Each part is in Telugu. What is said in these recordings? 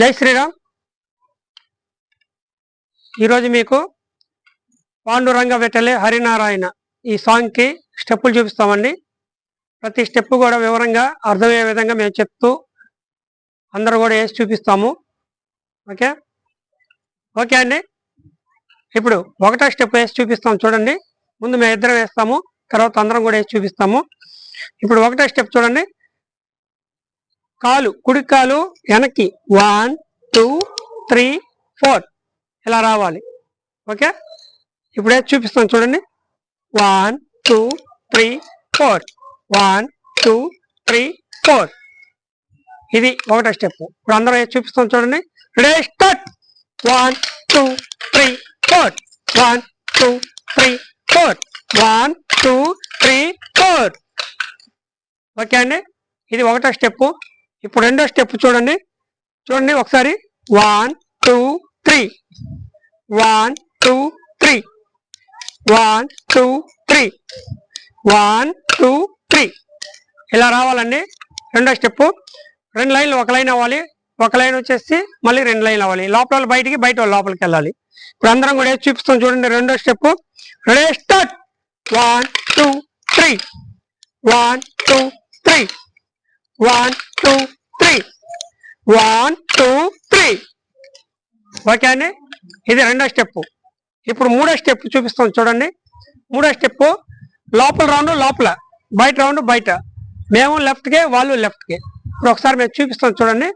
జై శ్రీరామ్. ఈరోజు మీకు పాండురంగ వెటలే హరినారాయణ ఈ సాంగ్కి స్టెప్పులు చూపిస్తామండి. ప్రతి స్టెప్ కూడా వివరంగా అర్థమయ్యే విధంగా మేము చెప్తూ అందరూ కూడా వేసి చూపిస్తాము. ఓకే? ఓకే అండి. ఇప్పుడు ఒకటో స్టెప్ వేసి చూపిస్తాము చూడండి. ముందు మేము ఇద్దరం వేస్తాము తర్వాత అందరం కూడా వేసి చూపిస్తాము. ఇప్పుడు ఒకటో స్టెప్ చూడండి. కాలు కుడి కాలు వెనక్కి. వన్ టూ త్రీ ఫోర్ ఇలా రావాలి. ఓకే? ఇప్పుడే చూపిస్తాను చూడండి. One two three four one two three four ఇది ఒకటో స్టెప్ ఇప్పుడు అందరూ చూపిస్తాం చూడండి. Ready start one two three four one two three four one two three four okay అండి? ఇది ఒకటో స్టెప్ ఇప్పుడు రెండో స్టెప్ చూడండి. చూడండి ఒకసారి. One two three one two three one two three one two three ఇలా రావాలండి? రెండో స్టెప్ రెండు లైన్లు ఒక లైన్ అవ్వాలి. ఒక లైన్ వచ్చేసి మళ్ళీ రెండు లైన్లు అవ్వాలి. లోపల వాళ్ళు బయటికి బయట వాళ్ళు లోపలికి వెళ్ళాలి. ఇప్పుడు అందరం కూడా వేసి చూపిస్తాం చూడండి. రెండో step ready start one two three one two three one one two three okay అండి? ఇది రెండో స్టెప్. ఇప్పుడు మూడో స్టెప్ చూపిస్తాం చూడండి. మూడో స్టెప్ లోపల రౌండ్ లోపల. బయట రౌండ్ బయట. మేము లెఫ్ట్కే వాళ్ళు లెఫ్ట్కే ఇప్పుడు ఒకసారి మేము చూపిస్తాం చూడండి.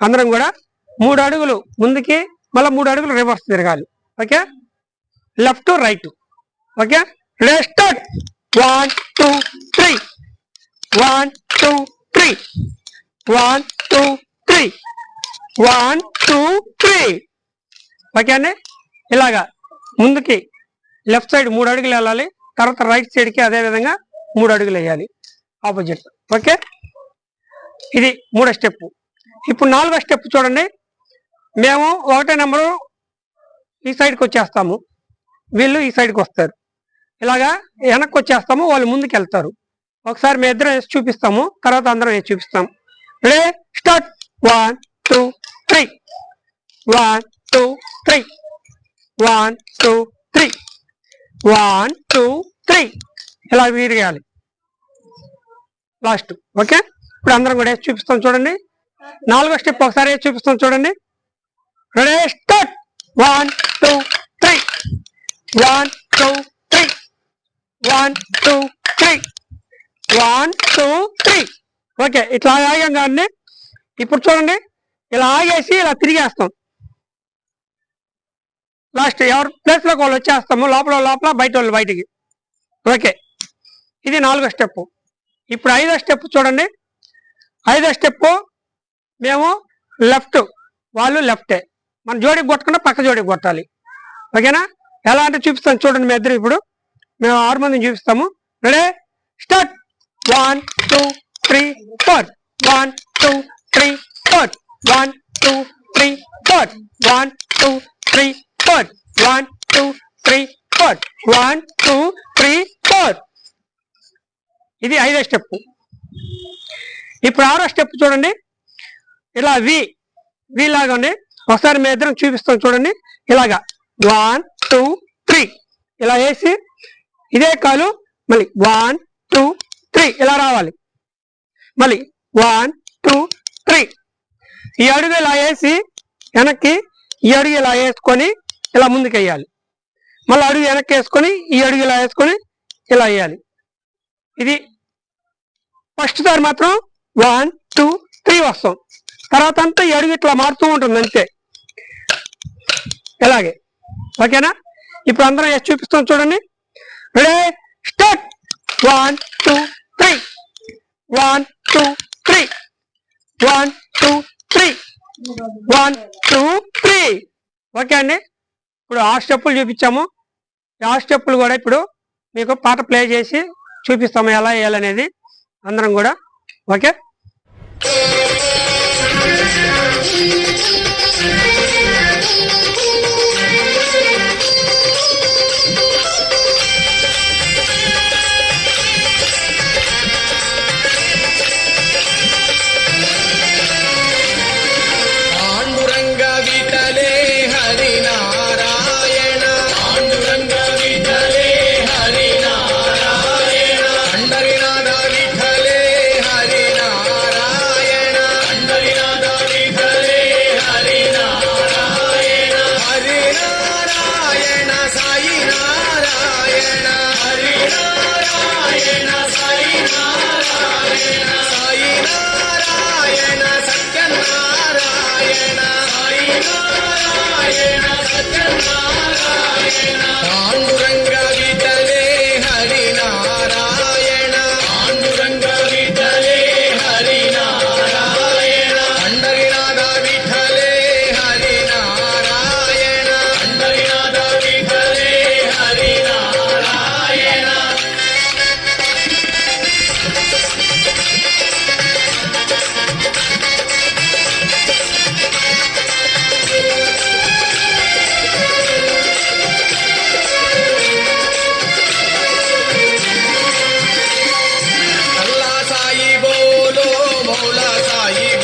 అందరం కూడా మూడు అడుగులు ముందుకి మళ్ళీ మూడు అడుగులు రివర్స్ తిరగాలి. Okay left right okay start one two three one two three one two three one two three okay అండి ఇలాగా. ముందుకి లెఫ్ట్ సైడ్ మూడు అడుగులు వెళ్ళాలి. తర్వాత రైట్ సైడ్కి అదే విధంగా మూడు అడుగులు వేయాలి. ఆపోజిట్ ఓకే ఇది మూడో స్టెప్ ఇప్పుడు నాలుగో స్టెప్ చూడండి. మేము ఒకటే నెంబరు ఈ సైడ్కి వచ్చేస్తాము. వీళ్ళు ఈ సైడ్కి వస్తారు. ఇలాగా వెనక్కి వచ్చేస్తాము. వాళ్ళు ముందుకు వెళ్తారు. ఒకసారి మేము ఇద్దరం వేసి చూపిస్తాము. తర్వాత అందరం వేసి చూపిస్తాం ready start one two three one two three one two three one two three ఇలా వీరియాలి లాస్ట్ ఓకే ఇప్పుడు అందరం కూడా చూపిస్తాం చూడండి. నాలుగో స్టెప్ ఒకసారి చూపిస్తాం చూడండి. Ready start one two three one two three one two three one two three okay ఇట్లా ఆగాం కానీ ఇప్పుడు చూడండి ఇలా ఆగేసి ఇలా తిరిగేస్తాం. లాస్ట్ ఎవరు ప్లేస్లోకి వాళ్ళు వచ్చేస్తాము లోపల లోపల బయట వాళ్ళు బయటికి. ఓకే ఇది నాలుగో స్టెప్ ఇప్పుడు ఐదో స్టెప్ చూడండి. ఐదో స్టెప్ మేము లెఫ్ట్ వాళ్ళు లెఫ్టే మన జోడికి కొట్టకుండా పక్క జోడికి కొట్టాలి. ఓకేనా ఎలా అంటే చూపిస్తాను చూడండి మీ ఇద్దరు ఇప్పుడు. మేము ఆరు మందిని చూపిస్తాము. Ready start one two three four one two one two three four one two three four one two three four one two three four ఇది ఐదో స్టెప్ ఇప్పుడు ఆరో స్టెప్ చూడండి. ఇలా వి వి లాగా ఉంది. ఒకసారి మీ ఇద్దరం చూపిస్తాం చూడండి. ఇలాగా. వన్ టూ త్రీ ఇలా వేసి ఇదే కాలు మళ్ళీ వన్ టూ త్రీ ఇలా రావాలి. మళ్ళీ వన్ టూ త్రీ ఈ అడుగు ఇలా వేసి వెనక్కి ఈ అడుగు ఇలా వేసుకొని ఇలా ముందుకు వేయాలి మళ్ళీ అడుగు వెనక్కి వేసుకొని ఈ అడుగు ఇలా వేసుకొని ఇలా వేయాలి. ఇది ఫస్ట్ సారి మాత్రం వన్ టూ త్రీ వస్తాం. తర్వాత అంతా ఈ అడుగు ఇట్లా మారుతూ ఉంటుంది అంతే. ఇలాగే. ఓకేనా? ఇప్పుడు అందరం వేసి చూపిస్తాం చూడండి. Ready start one two three one two three one two three one two three okay అండి. ఇప్పుడు ఆ స్టెప్పులు చూపించాము. ఆ స్టెప్పులు కూడా ఇప్పుడు మీకు పాట ప్లే చేసి చూపిస్తాము ఎలా వేయాలనేది అందరం కూడా. Okay Thank you. aí,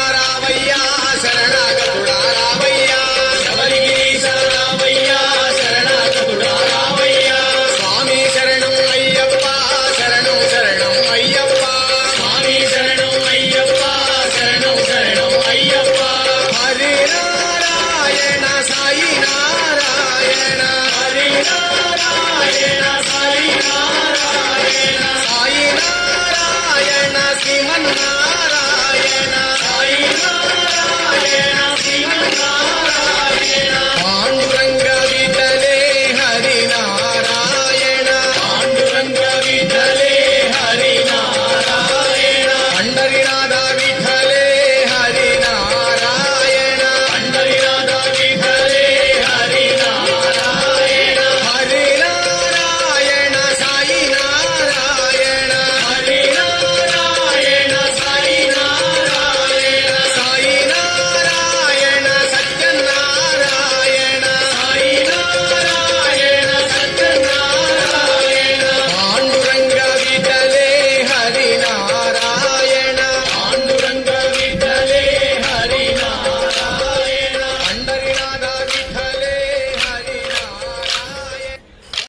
శరణరావయ్యా శరణ